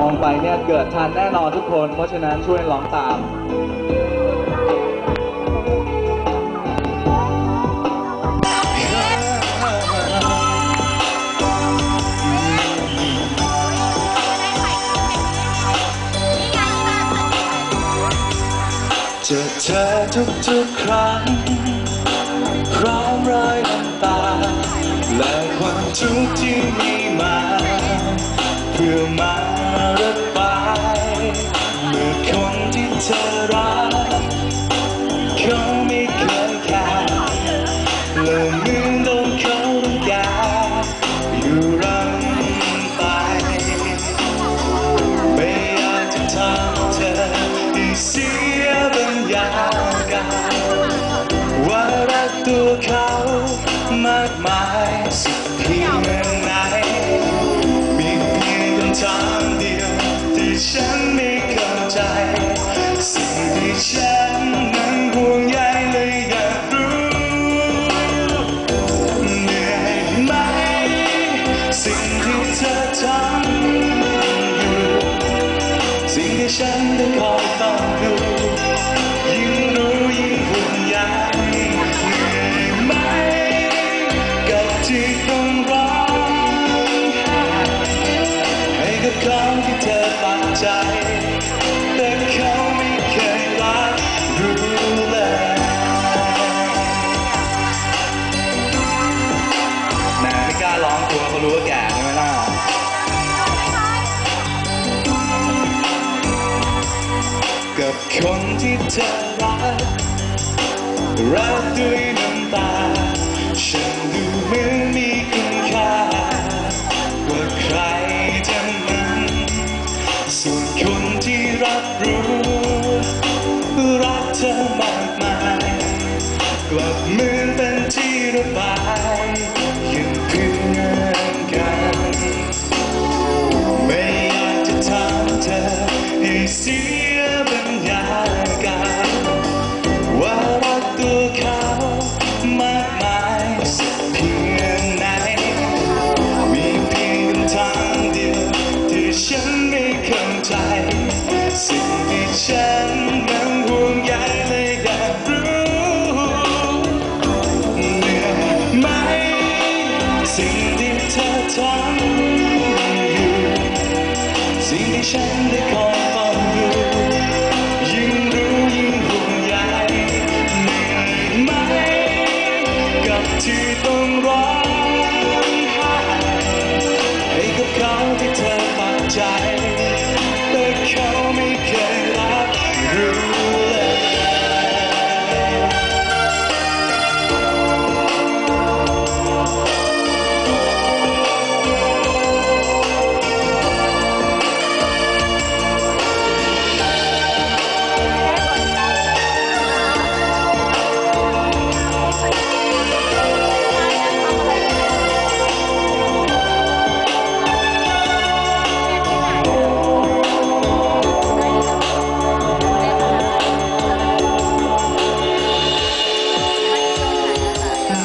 มองไปเนี่ยเกิดทันแน่นอนทุกคน เพราะฉะนั้นช่วยร้องตามเจอเธอทุกๆครั้งพร้อมรอยน้ำตา และความทุกข์ที่มีมา เพื่อมา เธอรักเขาไม่เคยแคร์และเหมือนโดนเขารังแกอยู่รังไปไม่อยากจะทำเธอให้เสียบรรยากาศว่ารักตัวเขามากมาย ฉันได้คอยต้องดูยิ่งรู้ยิ่งห่วงใยเหนื่อยไหมกับที่ต้องร้องไห้ให้กับของที่เธอปักใจ แต่เขาไม่เคยรักรู้เลยแหมไม่กล้าร้องกลัวเขารู้ว่าแก่ คนที่เธอรัก รักด้วยน้ำตา ฉันดูเหมือนมีคุณค่า กว่าใครทั้งนั้น ส่วนคนที่รับรู้ รักเธอมากมาย กลับเหมือนเป็นที่ระบาย สิ่งที่ฉันนั้นห่วงใยเลยอยากรู้เหนื่อยไหม สิ่งที่เธอทำอยู่ สิ่งที่ฉันได้คอย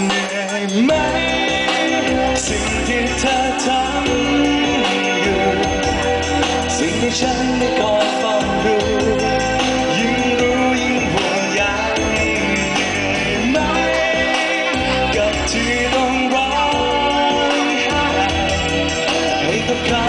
เหนื่อยไหม สิ่งที่เธอทำอยู่ สิ่งที่ฉันได้คอยเฝ้าดูยิ่งรู้ยิ่งห่วงใยเหนื่อยไหม กับที่ต้องร้องไห้ให้กับเขา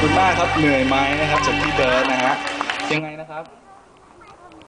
คุณมากครับเหนื่อยไหมนะครับจากพี่เบิร์ดนะฮะยังไงนะครับ